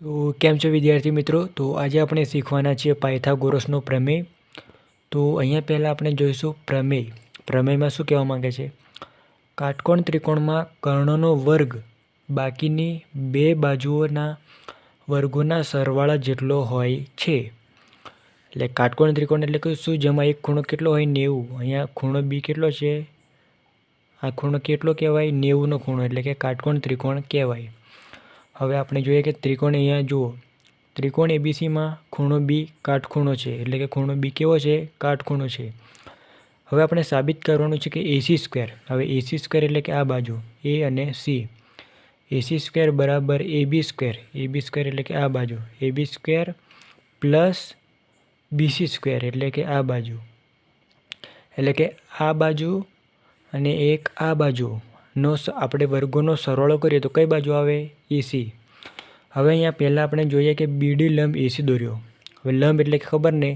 તો કેમ છો વિદ્યાર્થી મિત્રો? તો આજે આપણે શીખવાના છીએ પાયથાગોરસનો પ્રમેય. તો અહીંયા પહેલાં આપણે જોઈશું પ્રમેય. પ્રમેયમાં શું કહેવા માંગે છે? કાટકોણ ત્રિકોણમાં કર્ણનો વર્ગ બાકીની બે બાજુઓના વર્ગોના સરવાળા જેટલો હોય છે. એટલે કાટકોણ ત્રિકોણ એટલે કે શું? જેમાં એક ખૂણો કેટલો હોય? નેવું. અહીંયા ખૂણો બી કેટલો છે? આ ખૂણો કેટલો કહેવાય? નેવુંનો ખૂણો એટલે કે કાટકોણ ત્રિકોણ કહેવાય. હવે આપણે જોઈએ કે ત્રિકોણ અહીંયા જુઓ. ત્રિકોણ એબીસીમાં ખૂણો બી કાટખૂણો છે. એટલે કે ખૂણો બી કેવો છે? કાટખૂણો છે. હવે આપણે સાબિત કરવાનું છે કે એસી સ્ક્વેર હવે એસી સ્ક્વેર એટલે કે આ બાજુ. એ અને સી એસી સ્ક્વેર બરાબર એ બી સ્ક્વેર એ બી સ્ક્વેર એટલે કે આ બાજુ. A B square plus BC square એટલે કે આ બાજુ. એટલે કે આ બાજુ અને એક આ બાજુનો આપણે વર્ગોનો સરવાળો કરીએ તો કઈ બાજુ આવે? એસી હવે અહીંયા પહેલાં આપણે જોઈએ કે બીડી લંબ એસી દોર્યો. હવે લંબ એટલે ખબર ને?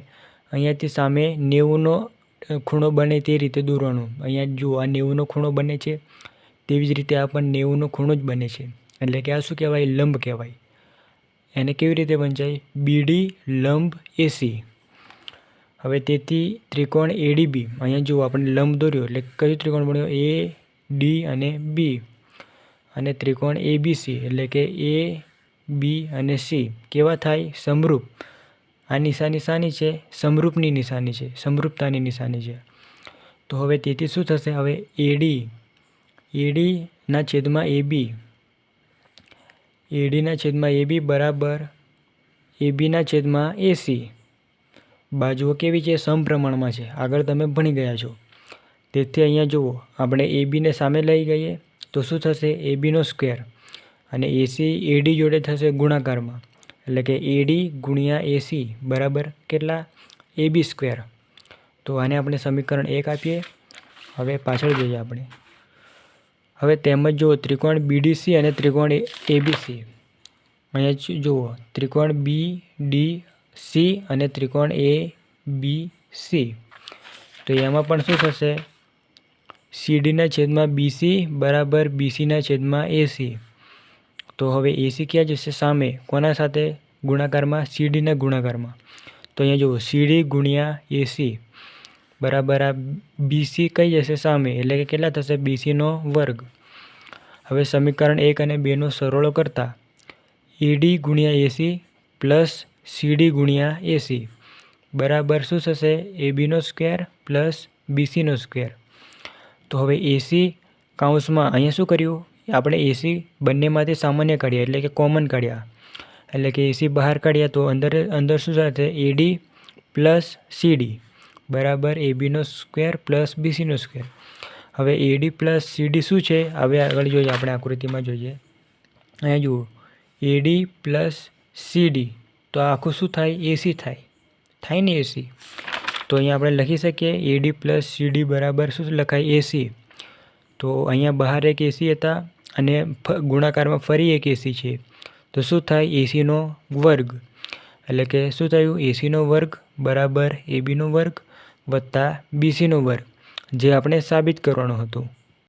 અહીંયાથી સામે નેવુંનો ખૂણો બને તે રીતે દોરવાનું. અહીંયા જુઓ આ નેવુંનો ખૂણો બને છે, તેવી જ રીતે આ પણ નેવુંનો ખૂણો જ બને છે. એટલે કે આ શું કહેવાય? લંબ કહેવાય. એને કેવી રીતે વંચાય? બીડી લંબ એસી હવે તેથી ત્રિકોણ એડીબી અહીંયા જુઓ આપણે લંબ દોર્યો, એટલે કયું ત્રિકોણ બન્યો? એ ડી અને બી. અને ત્રિકોણ એબીસી એટલે કે એ, બી અને સી. કેવા થાય? સમરૂપ. આ નિશાની શાની છે? સમરૂપની નિશાની છે. સમરૂપતાની નિશાની છે. તો હવે તેથી શું થશે? હવે એડી એડીના છેદમાં એબી એડીના છેદમાં એબી બરાબર. એબીના છેદમાં એસી બાજુઓ કેવી છે? સમપ્રમાણમાં છે. આગળ તમે ભણી ગયા છો. તેથી અહીંયા જુઓ, આપણે એબીને સામે લઈ ગઈએ તો શું થશે? એબીનો સ્ક્વેર અને એસી એડી જોડે થશે ગુણાકારમાં. એટલે કે એડી ગુણ્યા એસી બરાબર? કેટલા? એબી સ્ક્વેર તો આને આપણે સમીકરણ એક આપીએ. હવે પાછળ જઈએ આપણે. હવે તેમજ જુઓ, ત્રિકોણ બીડીસી અને ત્રિકોણ એબીસી અહીંયા જુઓ, ત્રિકોણ બી ડી સી અને ત્રિકોણ એ બી સી તો એમાં પણ શું થશે? સીડીના છેદમાં બીસી બરાબર બીસીના છેદમાં એસી. તો હવે એસી ક્યાં જશે? સામે. કોના સાથે? ગુણાકારમાં. સીડીના ગુણાકારમાં. તો અહીંયા જુઓ. સીડી ગુણ્યા એસી બરાબર આ બીસી કઈ જશે? સામે. એટલે કે કેટલા થશે? બીસીનો વર્ગ. હવે સમીકરણ એક અને બેનો સરવાળો કરતાં એડી ગુણ્યા એસી પ્લસ સીડી ગુણ્યા એસી. બરાબર શું થશે? એબીનો સ્ક્વેર પ્લસ બીસીનો સ્ક્વેર. તો હવે એસી કાઉન્સમાં અહીંયા શું કર્યું? આપણે એસી બંનેમાંથી સામાન્ય કાઢ્યા, એટલે કે કોમન કાઢ્યા. એટલે કે એસી બહાર કાઢ્યા તો અંદર અંદર શું થશે એડી પ્લસ સીડી બરાબર? એબીનો સ્ક્વેર પ્લસ બીસીનો સ્ક્વેર હવે એડી પ્લસ સીડી શું છે? હવે આગળ જોઈએ, આપણે આકૃતિમાં જોઈએ. અહીંયા જુઓ. એડી પ્લસ સીડી તો આખું શું થાય? એસી થાય. થાય ને એસી તો અહીંયા આપણે લખી શકીએ એડી પ્લસ સીડી બરાબર શું લખાય એસી તો અહીંયા બહાર એક એસી હતા અને ગુણાકારમાં ફરી એક એસી છે. તો શું થાય? એસીનો વર્ગ. એટલે કે શું થયું? એસીનો વર્ગ બરાબર એબીનો વર્ગ વત્તા બીસીનો વર્ગ, જે આપણે સાબિત કરવાનું હતું.